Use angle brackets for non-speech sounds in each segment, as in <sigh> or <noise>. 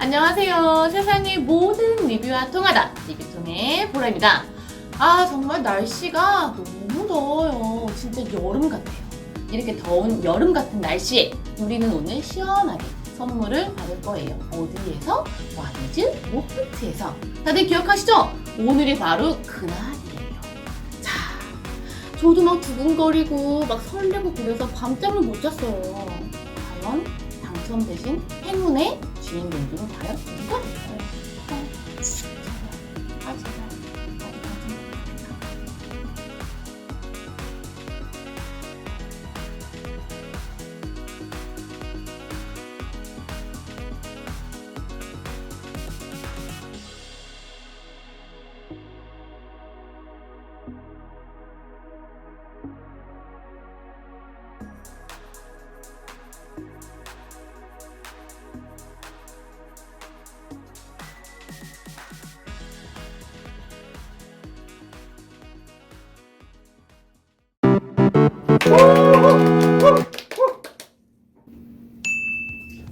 안녕하세요. 세상의 모든 리뷰와 통하다. 리뷰통의 보라입니다. 아, 정말 날씨가 너무 더워요. 진짜 여름 같아요. 이렇게 더운 여름 같은 날씨에 우리는 오늘 시원하게 선물을 받을 거예요. 어디에서? 와이즈 모프트에서. 다들 기억하시죠? 오늘이 바로 그날이에요. 자, 저도 막 두근거리고 막 설레고 그래서 밤잠을 못 잤어요. 과연 당첨되신 행운의 주인공들은 과연 누가 될까요?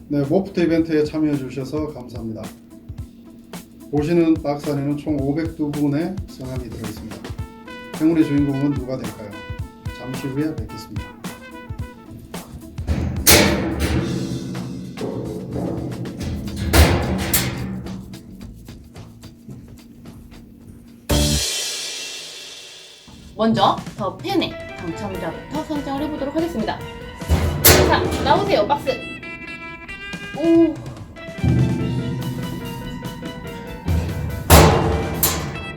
네, 모프트 이벤트에 참여해 주셔서 감사합니다. 보시는 박스 안에는 총 502분의 성함이 들어있습니다. 행운의 주인공은 누가 될까요? 잠시 후에 뵙겠습니다. 먼저 더 펜의 당첨자부터 선정을 해보도록 하겠습니다. 자, 나오세요, 박스. 오.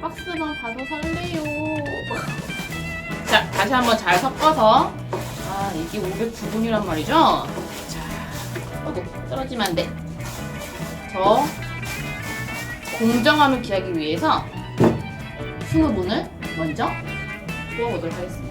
박스만 봐도 설레요. 자, 다시 한번 잘 섞어서. 아, 이게 509분이란 말이죠? 자, 어구, 떨어지면 안 돼. 저 공정함을 기하기 위해서 20분을 먼저 구워보도록 하겠습니다.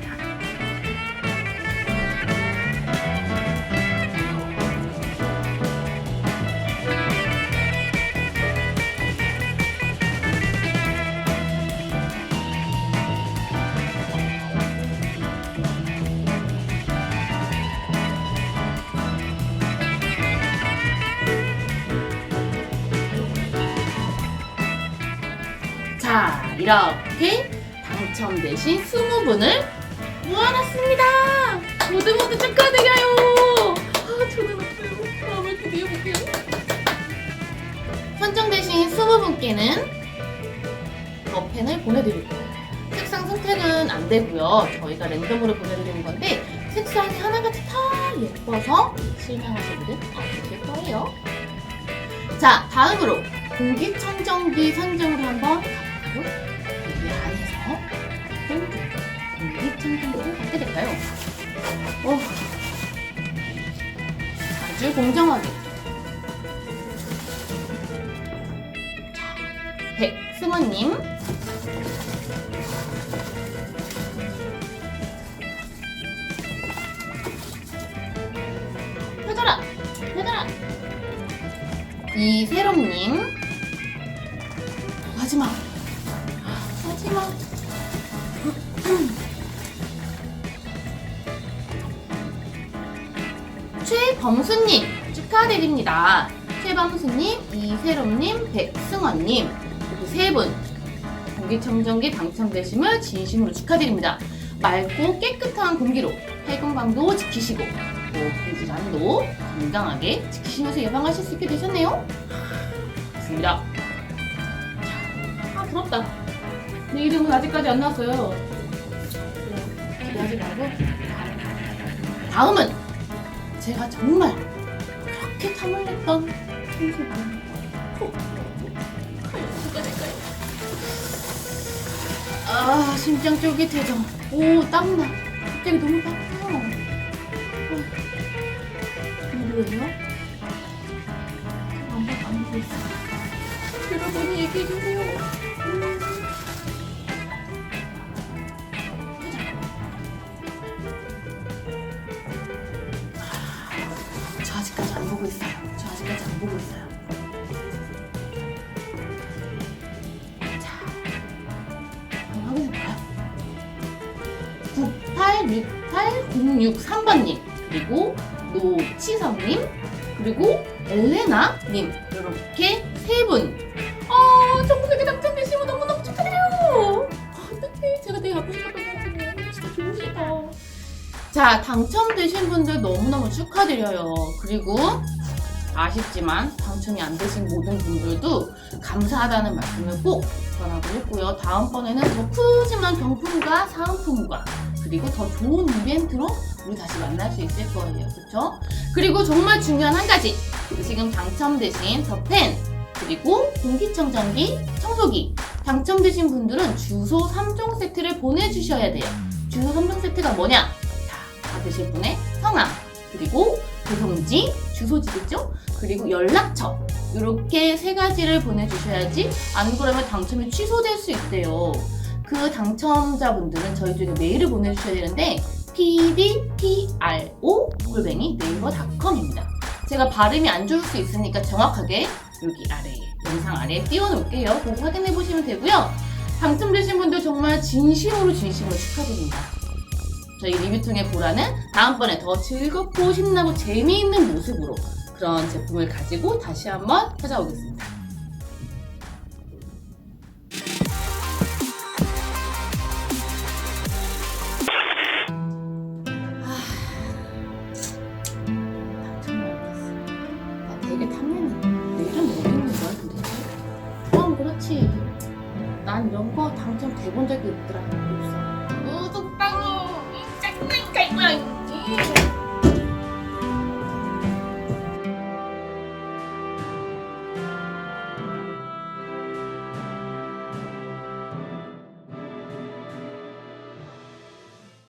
이렇게 당첨되신 20분을 모아놨습니다. 모두 모두 축하드려요. 아, 저는 어때요? 다음에 기대해볼게요. 선정되신 20분께는 더펜을 보내드릴 거예요. 색상 선택은 안 되고요. 저희가 랜덤으로 보내드리는 건데 색상이 하나같이 다 예뻐서 실망하실 일은 없을 거예요. 자, 다음으로 공기청정기 선정으로 한번 가볼까요? 안에서 공기청정기를 받게 될까요? 어, 아주 공정하게. 자, 백승원님. 펴져라! 펴져라! 이세롬님. 마지막. 마지막. <clears throat> 최범수님 축하드립니다. 최범수님, 이세롬님, 백승원님 이렇게 세분 공기청정기 당첨되심을 진심으로 축하드립니다. 맑고 깨끗한 공기로 해건강도 지키시고 또 대질환도 건강하게 지키시면서 예방하실 수 있게 되셨네요. <laughs> 좋습니다. 아 부럽다. 내 이름은 아직까지 안 나왔어요. 기대하지 말고 다음은 제가 정말 그렇게 탐을 냈던 청소년? 아 심장 쫄깃해져. 오 땀나. 갑자기 너무 땀나. 어. 누구예요? 한번 안 보고 있어. 여러분이 얘기해 주세요. 보고 있어요. 저 아직까지 안 보고 있어요. 자, 한번 확인해볼까요? 986806 3번님 그리고 노치성님 그리고 엘레나님 이렇게 세 분. 자 당첨되신 분들 너무너무 축하드려요. 그리고 아쉽지만 당첨이 안 되신 모든 분들도 감사하다는 말씀을 꼭 전하고 싶고요. 다음번에는 더 푸짐한 경품과 사은품과 그리고 더 좋은 이벤트로 우리 다시 만날 수 있을 거예요. 그쵸? 그리고 정말 중요한 한 가지. 지금 당첨되신 저 펜, 그리고 공기청정기, 청소기. 당첨되신 분들은 주소 3종 세트를 보내주셔야 돼요. 주소 3종 세트가 뭐냐? 자, 받으실 분의 성함, 그리고 배송지, 주소지겠죠? 그리고 연락처. 이렇게 세 가지를 보내주셔야지 안 그러면 당첨이 취소될 수 있대요. 그 당첨자분들은 저희 쪽에 메일을 보내주셔야 되는데 pdpro 골뱅이 네이버닷컴입니다. 제가 발음이 안 좋을 수 있으니까 정확하게 여기 아래 영상 아래에 띄워놓을게요. 그거 확인해 보시면 되고요. 당첨되신 분들 정말 진심으로 진심으로 축하드립니다. 저희 리뷰통의 보라는 다음번에 더 즐겁고 신나고 재미있는 모습으로 그런 제품을 가지고 다시 한번 찾아오겠습니다. 거야 도대체? 그럼 그렇지. 난 이런 거 당첨 돼본 적이 없더라. 없어.